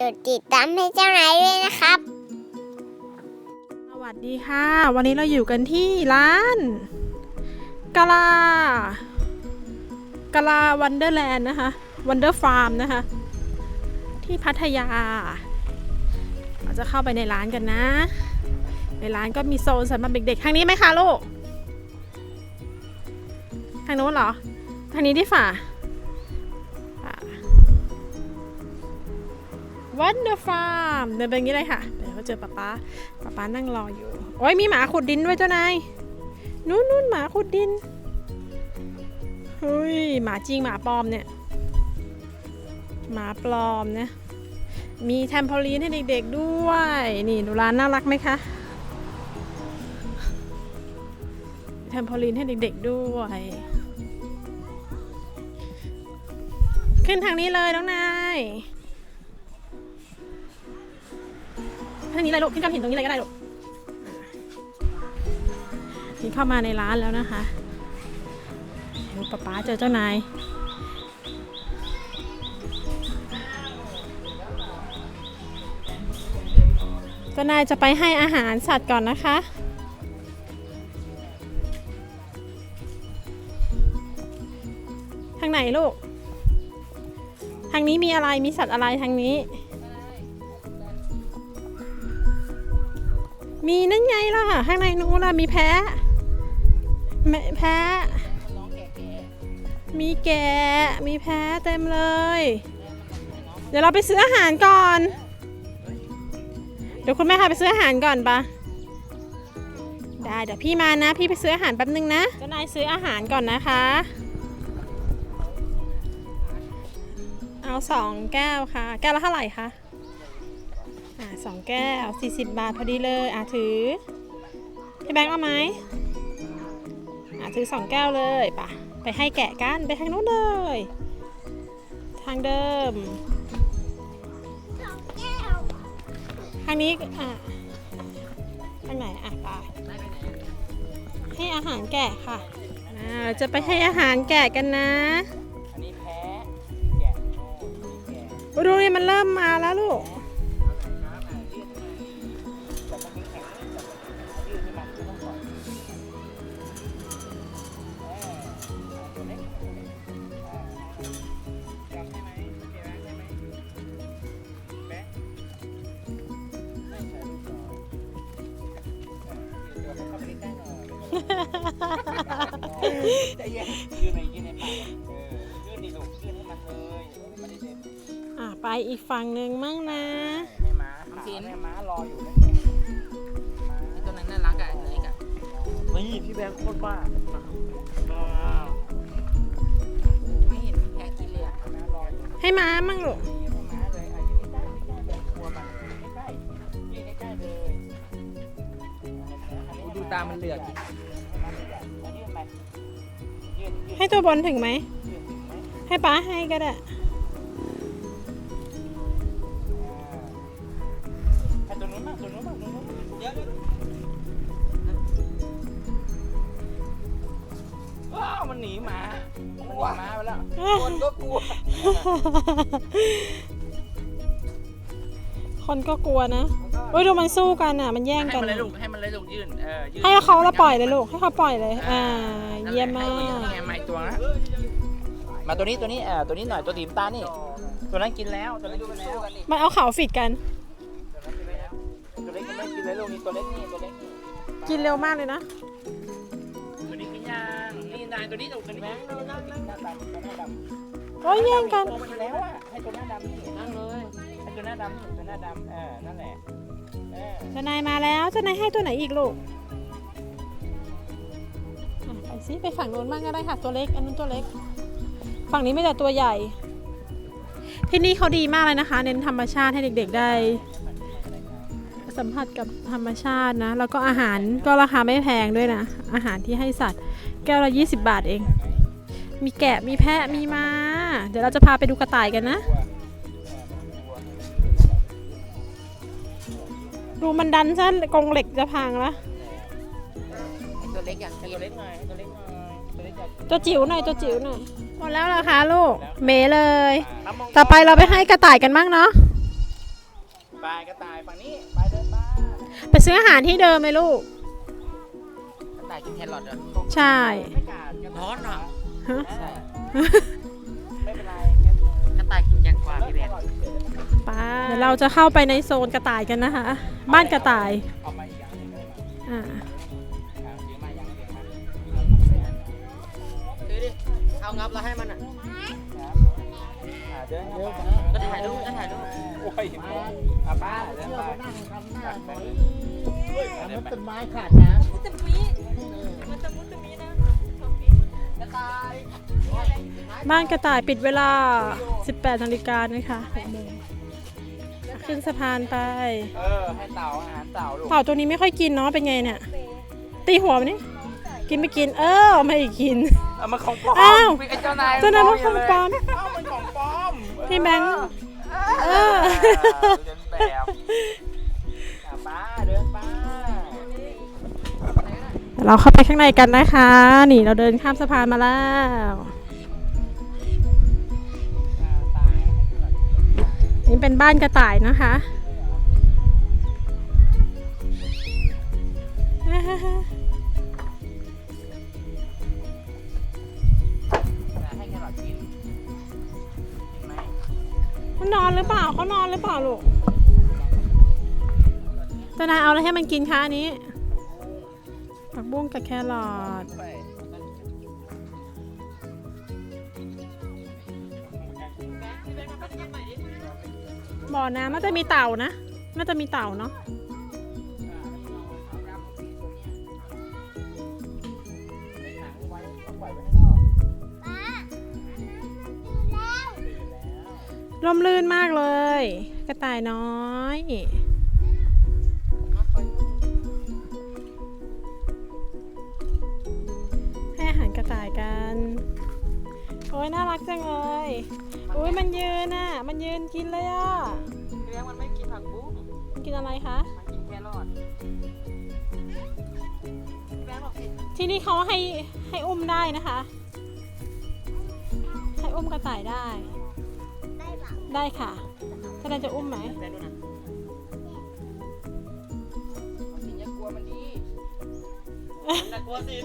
กดติดตามให้เจ้านายด้วยนะครับ สวัสดีค่ะ วันนี้เราอยู่กันที่ร้านกาลากาลาวันเดอร์แลนด์นะคะวันเดอร์ฟาร์มนะคะ ที่พัทยา เราจะเข้าไปในร้านกันนะ ในร้านก็มีโซนสำหรับเด็กๆทางนี้ไหมคะลูก ทางโน้นเหรอ ทางนี้ดิฝ่า วันเดอร์ฟาร์มเดินไปอย่างนี้เลยค่ะเดี๋ยวเราเจอป๊าป๊าป๊าป๊านั่งรออยู่ โอ้ยมีหมาขุดดินด้วยเจ้านายนู่นนู่นหมาขุดดินเฮ้ยหมาจริงหมาปลอมเนี่ยหมาปลอมนะมีแทมโพลีนให้เด็กๆด้วย นี่ดูร้านน่ารักไหมคะแทมโพลีนให้เด็กๆด้วย ขึ้นทางนี้เลยน้องนาย ทางนี้เลยลูกขึ้นกับหินตรงนี้เลยก็ได้ลูกนี่เข้ามาในร้านแล้วนะคะดูป๊าป๊าเจอเจ้านายเจ้านายจะไปให้อาหารสัตว์ก่อนนะคะทางไหนลูก ทางนี้มีอะไรมีสัตว์อะไรทางนี้ มีนั่นไงล่ะ ข้างในนู้นล่ะ มีแพะแม่แพะมีแกะ มีแพะเต็มเลย เดี๋ยวเราไปซื้ออาหารก่อน เดี๋ยวคุณแม่พาไปซื้ออาหารก่อนปะได้เดี๋ยวพี่มานะ พี่ไปซื้ออาหารแป๊บนึงนะเจ้านายซื้ออาหารก่อนนะคะ เอาสองแก้วค่ะ แก้วละเท่าไหร่คะ อ่าสองแก้ว40บาทพอดีเลยอ่าถือ พี่แบงค์เอาไหมอ่าถือสองแก้วเลยปะไปให้แกะกันไปทางนู้นเลย ทางเดิมทางนี้อะทางไหนอะไปให้อาหารแกะค่ะอ่าจะไปให้อาหารแกะกันนะอันนี้แพ้แกะโน่แกะอุ๊ยดูนี่มันเริ่มมาแล้วลูก ใจเย็นยืดในยืดในปากเออยืดดิลูกยืดให้มันเลยให้มันได้เต็มอะไปอีกฝั่งหนึ่งมั่งนะ ให้ม้าออมสินให้ม้ารออยู่นะตัวนั้นน่ารักอะตัวเล็กอะนี่พี่แบงค์โคตรบ้าว้าวไม่เห็นแพ้กินเลยอะม้ารออยู่ให้ม้ามั่งลูกให้ม้าเลยอายุใกล้ๆใกล้ๆแบบกลัวมันใกล้ๆยืนใกล้ๆเลยโอ้ดูตามันเหลือก ให้ตัวบนถึงไหมยืนถึงไหม ให้ป้าให้ก็ได้ ให้ตัวนู้นบ้างตัวนู้นบ้างตัวนู้นเดี๋ยวเดี๋ยวว้าวมันหนีหมา มันหนีหมาไปแล้วคนก็กลัว คนก็กลัวนะโอ้ยดูมันสู้กันอะ มันแย่งให้กัน มันเลยลูกให้ มันเลยลูกยื่นเออยื่นให้เขาละปล่อยเลยลูกให้เขาปล่อยเลย อ่านั่นแหละเยี่ยมมากให้นี่ไงไม้ตัวนะมาตัวนี้ตัวนี้เออตัวนี้หน่อยตัวตีมตานี่ ตัวนั้นกินแล้วตัวนั้นกินแล้วมันเอาเขาฝิดกัน ตัวเล็กยังไม่กินเลยลูกนี่ตัวเล็กนี่ตัวเล็กนี่กินเร็วมากเลยนะ ตัวนี้กินยังนี่นายตัวนี้ตัวนี้แบงค์นั่งนั่งนั่งหน้าดำตัวหน้าดำโอ้ยแย่งกันโตมาแล้วอะให้ตัวหน้าดำนี่นั่งเลยให้ตัวหน้าดำนี่ตัวหน้าดำเออนั่นแหละ เจ้านายมาแล้วเจ้านายให้ตัวไหนอีกลูกไปสิไปฝั่งโน้นบ้างก็ได้ค่ะตัวเล็ก อันนู้นตัวเล็ก ฝั่งนี้ไม่แต่ตัวใหญ่ ที่นี่เขาดีมากเลยนะคะ เน้นธรรมชาติให้เด็ก ๆ ได้ สัมผัสกับธรรมชาตินะ แล้วก็อาหารก็ราคาไม่แพงด้วยนะ อาหารที่ให้สัตว์ แก้วละ 20 บาทเอง มีแกะมีแพะมีม้า เดี๋ยวเราจะพาไปดูกระต่ายกันนะ ดูมันดันซะกรงเหล็กจะพังแล้วตัวเล็กอยากให้กิตัวนเล็กหน่อยให้ตัวเล็กหน่อยตัวเล็กอยากตัวจิ๋วหน่อยตัวจิ๋วหน่อยหมดแล้วเหรอคะลูกเมเลยอะมงต่อไปเราไปให้กระต่ายกันบ้างเนาะไปกระต่ายฝั่งนี้ไปเดินไปไปซื้ออาหารที่เดิมเลยลูก กระต่ายกินแครอทเหรอใช่ ไม่กัดกระร้อนอะฮะใช่ไม่เป็นไรกระต่ายกินแกงกวาพี่แบงค์ ปเดี๋ยวเราจะเข้าไปในโซนกระต่ายกันนะคะ บ้านกระต่ายอาถือดิ เอางับแล้วให้มันอะจะถ่ายรูปจะถ่ายรูปโอ้ยอาป้าเดี๋ยวไปนั่งทำหน้าหอยมันเป็นไม้ขาดนะมันจะมีมันจะมุดตรงนี้นะกระต่ายบ้านกระต่ายปิดเวลา 18นาฬิกานะคะ6โมง ขึ้นสะพานไป เออ ให้เต่าอาหารเต่าลูกเต่าตัวนี้ไม่ค่อยกินเนาะเป็นไงเนี่ย ตีหัวมันนี่กินไม่กิน เออไม่กิน เอามาของปลอมอ้าว ไอ้เจ้านายเจ้านายมันของปลอม เอ้ามันของปลอมพี่แบงค์ เออเดินแบบอะป้าเดินป้าเราเข้าไปข้างในกันนะคะ นี่เราเดินข้ามสะพานมาแล้ว นี่เป็นบ้านกระต่ายนะคะนกินไหมมันนอนหรือเปล่าเขานอนหรือเปล่าลูกเจะนายเอาอะไรให้มันกินคะอันนี้ผักบุ้งกับแครอท บ่อน้ำน่าจะมีเต่านะ น่าจะมีเต่าเนาะในถังไว้ต้องปล่อยไว้ข้างนอกร่มรื่นมากเลย กระต่ายน้อยให้อาหารกระต่ายกัน โอ้ยน่ารักจังเลย อุ้ยมันยืนอะ มันยืนกินเลยอะพี่แบงค์มันไม่กินผักบุ้งมันกินอะไรคะ มันกินแครอทพี่แบงค์บอกสิที่นี่เขาให้ให้อุ้มได้นะคะ ให้อุ้มกระต่ายได้ ได้เปล่าได้ค่ะแสดงจะอุ้มไหมแบงค์ดูนะเอาสิอย่ากลัวมันดีมันน่ากลัวสิ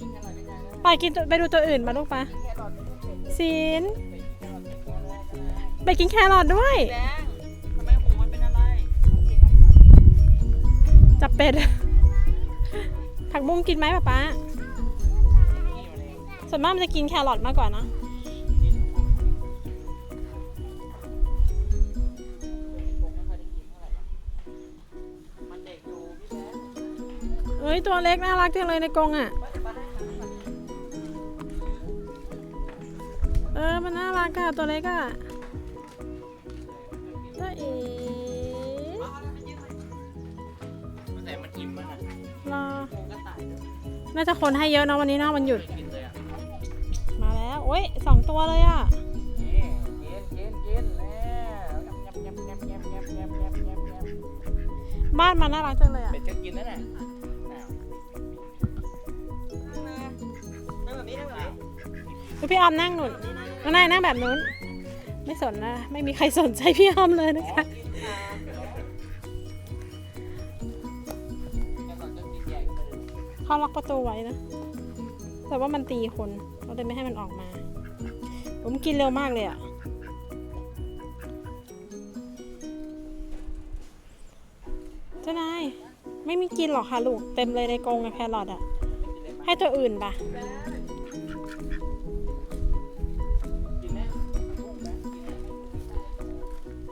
กินแครอทได้ไงนะไปกินตัวไปดูตัวอื่นมาลูกปะแครอทไม่ต้องเป็น ศีล ไปกินแครอทด้วย แบงค์ทำไมหูมันเป็นอะไร จับเป็ด ผักบุ้งกินไหมป๊าป๊าส่วนมากมันจะกินแครอทมากกว่านะมันเอ้ย ตัวเล็กน่ารักจังเลยในกรงอะ เออ มันน่ารักอะตัวเล็กอะ น่าจะคนให้เยอะเนอะวันนี้เนะวันหยุด กินเลยอะมาแล้วโอ้ยสองตัวเลยอะนี่กินกินกินแล้วยับยับยับยับยับยับยับยับยับบ้านมันน่ารักจังเลยอะ เป็ดก็กินนั่นและอ้าวนั่งแบบนี้ได้ไหมดูพี่ออมนั่งหนุนน้องนั่งแบบนู้น ไม่สนนะ ไม่มีใครสนใจพี่ออมเลยนะคะ เขาล็อกประตูไว้นะ แต่ว่ามันตีคนเราเลยไม่ให้มันออกมา ผมกินเร็วมากเลยอะเจ้านายไม่มีกินหรอกค่ะลูก เต็มเลยในกรงกับแครอทอะให้ตัวอื่นปะ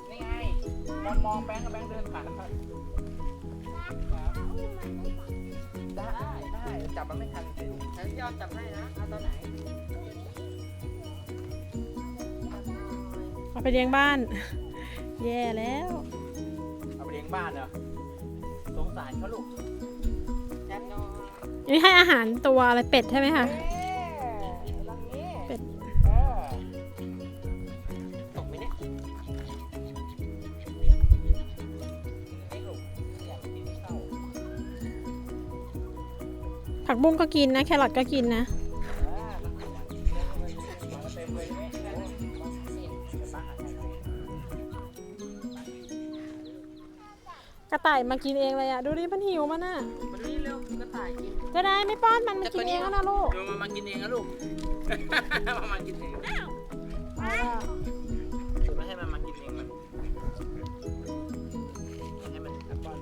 ไม่ไงมองแบงค์กับแบงค์เดินผ่านไปไจับมันไม่ทันสิฉันยอมจับให้นะ เอาตอนไหนเอาไปเลี้ยงบ้าน แย่แล้ว เอาไปเลี้ยงบ้านเหรอสงสารเขาลูกจับหน่อยอันนี้ให้อาหารตัวอะไรเป็ดใช่ไหมคะ เอ๊ะ ผักบุ้งก็กินนะ แครอทก็กินนะอ่ามันเต็มเลยไหมโอ้นี่เดี๋ยวป้าหาให้กระต่ายมากินเองเลยอะดูดิมันหิวมันอะมันนี่เร็วกระต่ายกินจะได้ไม่ป้อนมันมันกินเองแล้วนะลูกเดี๋ยวมามากินเองนะลูก มามากินเองอ่าคือไม่ให้มันมากินเองมันให้มันป้อน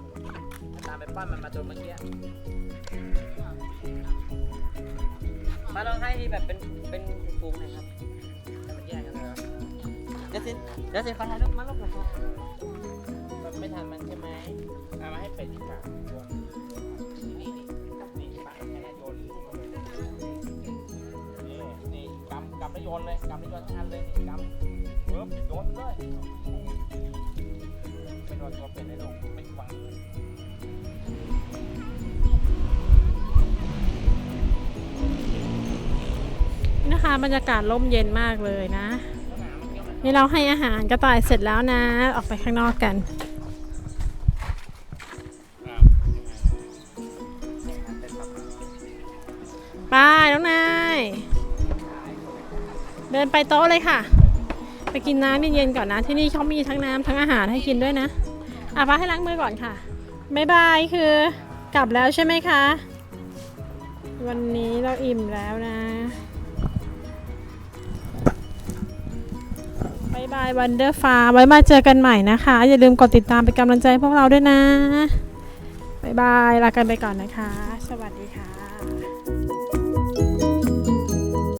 ตามไปป้อนมันมาตัวเมื่อกี้ มาลองให้แบบเป็นเป็นฟูงหน่อยครับให้มันแยกกันเลยครับเดี๋ยวสิเดี๋ยวสิขอถ่ายรูปมาลูกหน่อยครับมันไม่ทันมันใช่ไหมเอามาให้เป็ดดีกว่าโยนนี่นี่นี่ปากแค่โยนนี่นี่กำกำแล้วโยนเลยกำแล้วโยนทั้งอันเลยนี่กำปึ๊บโยนเลยไม่โดนตัวเป็นเลยลูกไม่หวังเลย นี่ะคะ บรรยากาศร่มเย็นมากเลยนะ นี่เราให้อาหารกระต่ายเสร็จแล้วนะ ออกไปข้างนอกกัน ไปน้องนาย เดินไปโต๊ะเลยค่ะ ไปกินน้ำเย็นๆก่อนนะ ที่นี่เขามีทั้งน้ำทั้งอาหารให้กินด้วยนะอะป้าให้ล้างมือก่อนค่ะบายบายคือกลับแล้วใช่ไหมคะ วันนี้เราอิ่มแล้วนะายบายวันเดอร์ฟ้าไว้มาเจอกันใหม่นะคะ อย่าลืมกดติดตามเป็นกำลังใจพวกเราด้วยนะบายบายลากันไปก่อนนะคะ สวัสดี